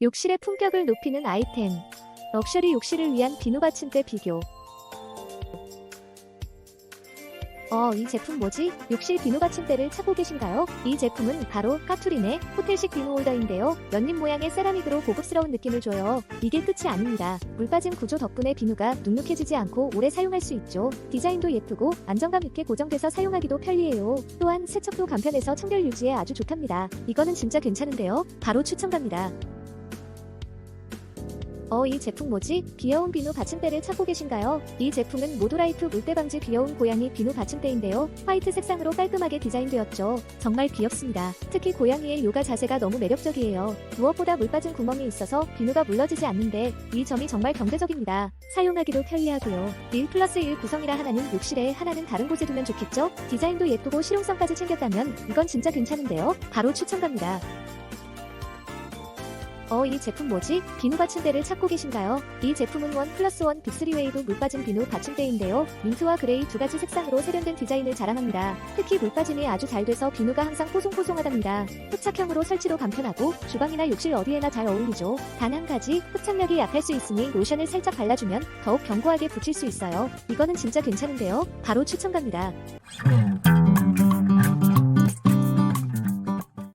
욕실의 품격을 높이는 아이템. 럭셔리 욕실을 위한 비누 받침대 비교. 어, 이 제품 뭐지? 욕실 비누 받침대를 찾고 계신가요? 이 제품은 바로 까투린의 호텔식 비누 홀더인데요. 연잎 모양의 세라믹으로 고급스러운 느낌을 줘요. 이게 끝이 아닙니다. 물 빠진 구조 덕분에 비누가 눅눅해지지 않고 오래 사용할 수 있죠. 디자인도 예쁘고 안정감 있게 고정돼서 사용하기도 편리해요. 또한 세척도 간편해서 청결 유지에 아주 좋답니다. 이거는 진짜 괜찮은데요? 바로 추천 갑니다. 어, 이 제품 뭐지? 귀여운 비누 받침대를 찾고 계신가요? 이 제품은 모도라이프 물때 방지 귀여운 고양이 비누 받침대인데요. 화이트 색상으로 깔끔하게 디자인되었죠. 정말 귀엽습니다. 특히 고양이의 요가 자세가 너무 매력적이에요. 무엇보다 물 빠진 구멍이 있어서 비누가 물러지지 않는데 이 점이 정말 경제적입니다. 사용하기도 편리하고요. 1 플러스 1 구성이라 하나는 욕실에 하나는 다른 곳에 두면 좋겠죠? 디자인도 예쁘고 실용성까지 챙겼다면 이건 진짜 괜찮은데요? 바로 추천 갑니다. 어, 이 제품 뭐지? 비누 받침대를 찾고 계신가요? 이 제품은 원 플러스 원 빅3 웨이브 물 빠짐 비누 받침대인데요. 민트와 그레이 두 가지 색상으로 세련된 디자인을 자랑합니다. 특히 물 빠짐이 아주 잘 돼서 비누가 항상 뽀송뽀송하답니다. 흡착형으로 설치도 간편하고 주방이나 욕실 어디에나 잘 어울리죠. 단 한 가지 흡착력이 약할 수 있으니 로션을 살짝 발라주면 더욱 견고하게 붙일 수 있어요. 이거는 진짜 괜찮은데요. 바로 추천 갑니다. 음.